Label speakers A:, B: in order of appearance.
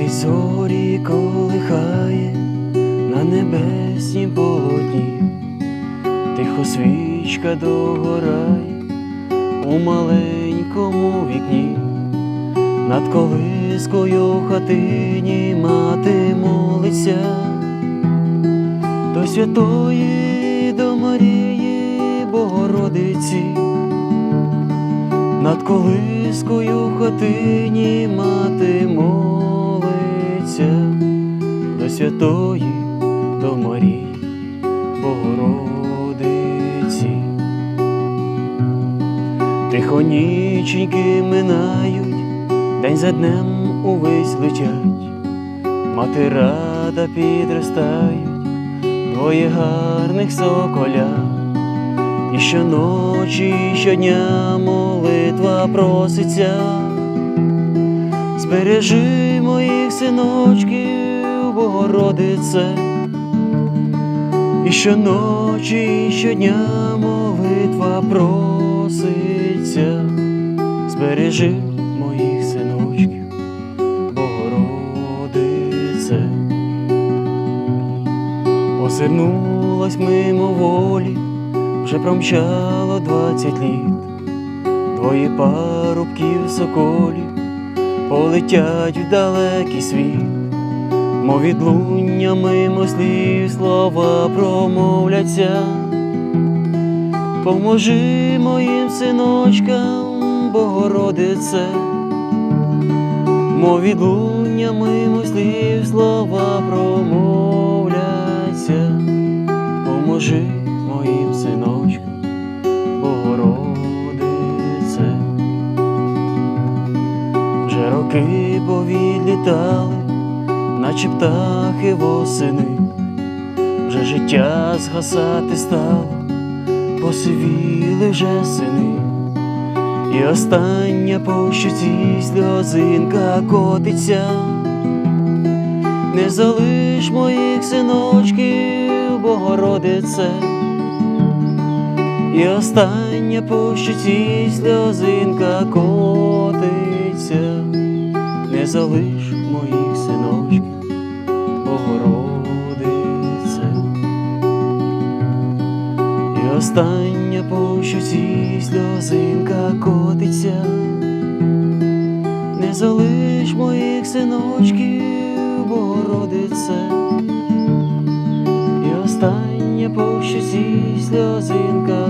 A: Місяць зорі колихає на небеснім полотні, тихо свічка догорає у маленькому вікні, над колискою хатині мати молиться. До святої, до Марії Богородиці. Над колискою хатині святої, до Марії Богородиці. Тихо ніченьки минають, день за днем увесь летять, мати рада підростають, двоє гарних соколя. І щоночі, щодня молитва проситься, збережи моїх синочків, Богородице, і щоночі, і щодня молитва проситься, збережи моїх синочків, Богородице, озирнулась мимо волі вже промчало двадцять літ, двоє парубків соколів полетять в далекий світ, мов відлуння мимо слів слова промовляться. Поможи моїм синочкам, Богородице, мов відлуння мимо слів слова промовляться. Поможи моїм синочкам, Богородице. Вже роки повідлітали, наче птахи восени, вже життя згасати стало, посивіли вже сини, і остання по щоці сльозинка котиться. Не залиш моїх синочків, Богородице, і остання по щоці сльозинка котиться, залиш моїх синочків, Богородице, і остання по щоці сльозинка котиться, не залиш моїх синочків, Богородице, і остання по щоці сльозинка